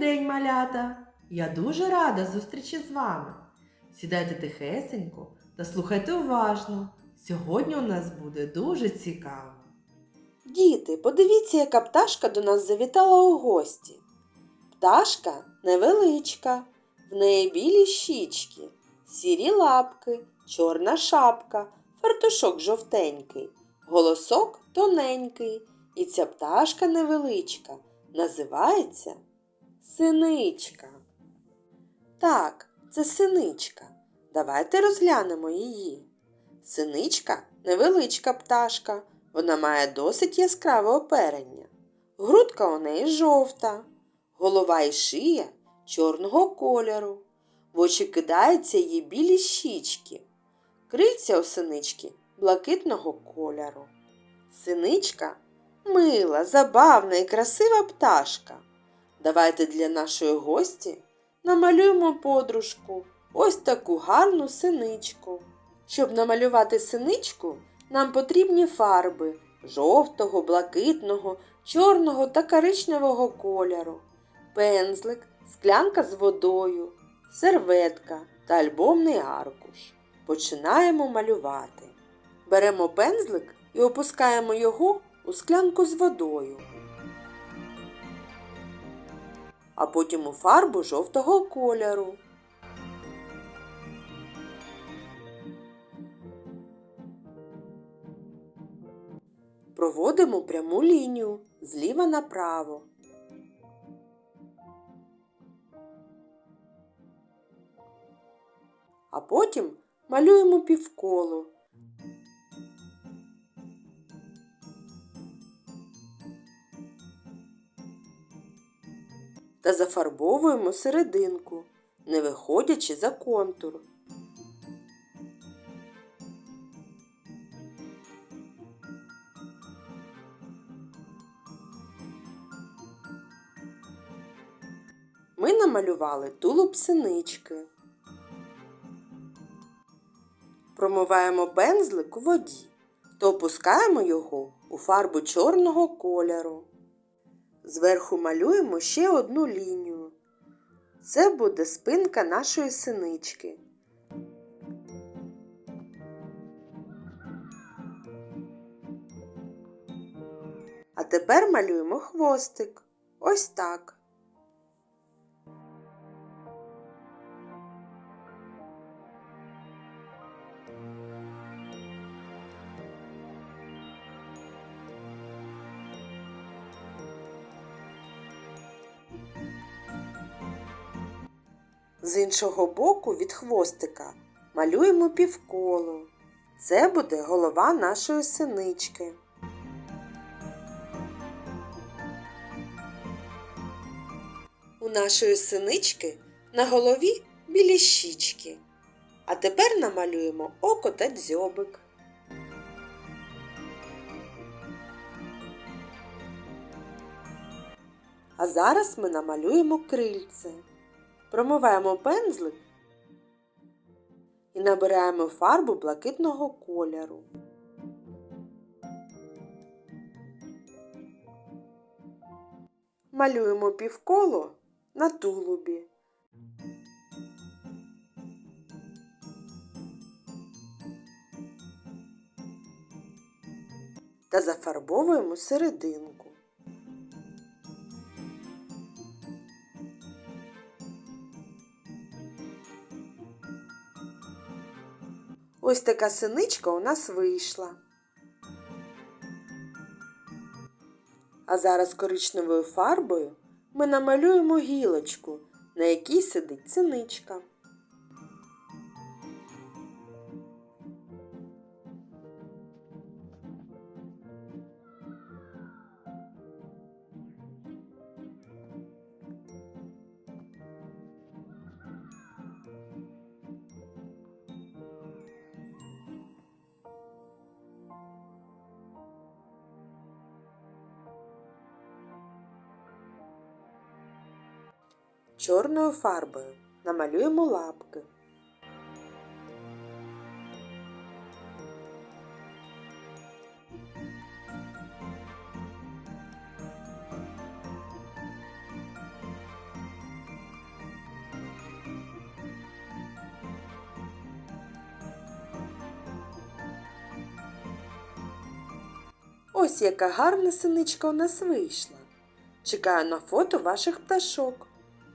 день, малята! Я дуже рада зустрічі з вами. Сідайте тихесенько та слухайте уважно. Сьогодні у нас буде дуже цікаво. Діти, подивіться, яка пташка до нас завітала у гості. Пташка невеличка, в неї білі щічки, сірі лапки, чорна шапка, фартушок жовтенький, голосок тоненький. І ця пташка невеличка називається синичка. Так, це синичка. Давайте розглянемо її. Синичка невеличка пташка. Вона має досить яскраве оперення. Грудка у неї жовта, голова і шия чорного кольору. В очі кидаються її білі щічки. Крильця у синички блакитного кольору. Синичка мила, забавна і красива пташка. Давайте для нашої гості намалюємо подружку ось таку гарну синичку. Щоб намалювати синичку, нам потрібні фарби жовтого, блакитного, чорного та коричневого кольору, пензлик, склянка з водою, серветка та альбомний аркуш. Починаємо малювати. Беремо пензлик і опускаємо його у склянку з водою, а потім у фарбу жовтого кольору. Проводимо пряму лінію зліва направо. А потім малюємо півколо. Та зафарбовуємо серединку, не виходячи за контур. Ми намалювали тулуб синички. Промиваємо пензлик у воді та опускаємо його у фарбу чорного кольору. Зверху малюємо ще одну лінію. Це буде спинка нашої синички. А тепер малюємо хвостик. Ось так. З іншого боку від хвостика малюємо півколо. Це буде голова нашої синички. У нашої синички на голові білі щічки. А тепер намалюємо око та дзьобик. А зараз ми намалюємо крильце. Промиваємо пензлик і набираємо фарбу блакитного кольору. Малюємо півколо на тулубі. Та зафарбовуємо серединку. Ось така синичка у нас вийшла. А зараз коричневою фарбою ми намалюємо гілочку, на якій сидить синичка. чорною фарбою. Намалюємо лапки. Ось яка гарна синичка у нас вийшла. Чекаю на фото ваших пташок.